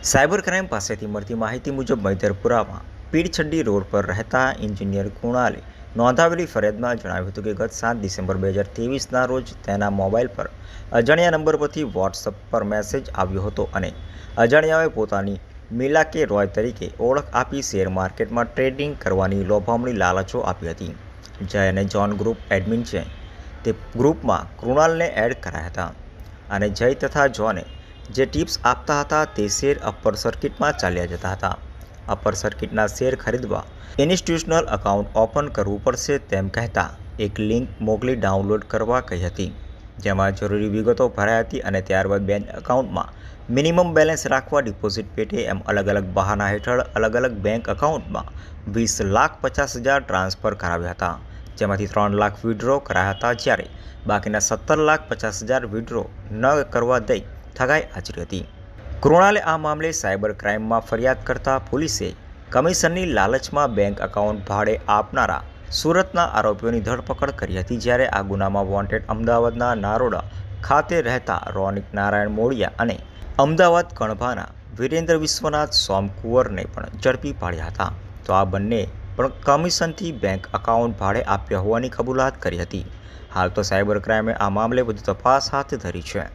Cyber crime પાસેથી મળતી માહિતી મુજબ મૈધરપુરામાં પીરછડ્ડી રોડ પર રહેતા એન્જિનિયર કુણાલે નોંધાવેલી ફરિયાદમાં જણાવ્યું હતું કે ગત સાત ડિસેમ્બર બે હજાર ત્રેવીસના રોજ તેના મોબાઈલ પર અજાણ્યા નંબર પરથી વોટ્સઅપ પર મેસેજ આવ્યો હતો અને અજાણ્યાઓએ પોતાની મિલાકે રોય તરીકે ઓળખ આપી શેર માર્કેટમાં ટ્રેડિંગ કરવાની લોભામણી લાલચો આપી હતી. જય અને જોન ગ્રુપ એડમિન છે. તે ગ્રુપમાં કૃણાલને એડ કરાયા હતા અને જય તથા જોને જે ટિપ્સ આપતા હતા તે શેર અપર સર્કિટમાં ચાલ્યા જતા હતા. અપર સર્કિટના શેર ખરીદવા ઇન્સ્ટિટ્યુશનલ એકાઉન્ટ ઓપન કરવું પડશે તેમ કહેતા એક લિંક મોકલી ડાઉનલોડ કરવા કહી હતી. જેમાં જરૂરી વિગતો ભરાઈ હતી અને ત્યારબાદ બેંક એકાઉન્ટમાં મિનિમમ બેલેન્સ રાખવા ડિપોઝિટ પેટે એમ અલગ અલગ બહાના હેઠળ અલગ અલગ બેંક એકાઉન્ટમાં વીસ લાખ પચાસ હજાર ટ્રાન્સફર કરાવ્યા હતા. જેમાંથી ત્રણ લાખ વિડ્રો કરાયા હતા જ્યારે બાકીના સત્તર લાખ પચાસ હજાર વિડ્રો ન કરવા દઈ ઠગાઈ હાજરી હતી. કૃણાલે આ મામલે સાયબર ક્રાઇમમાં ફરિયાદ કરતા પોલીસે કમિશનની લાલચમાં બેંક એકાઉન્ટ ભાડે આપનારા સુરતના આરોપીઓની ધરપકડ કરી હતી જ્યારે આ ગુનામાં વોન્ટેડ અમદાવાદના નારોડા ખાતે રહેતા રોનિક નારાયણ મોડિયા અને અમદાવાદ કણભાના વિરેન્દ્ર વિશ્વનાથ સોમકુંવરને પણ ઝડપી પાડ્યા હતા. તો આ બંને પણ કમિશનથી બેંક એકાઉન્ટ ભાડે આપ્યા હોવાની કબૂલાત કરી હતી. હાલ તો સાયબર ક્રાઇમે આ મામલે વધુ તપાસ હાથ ધરી છે.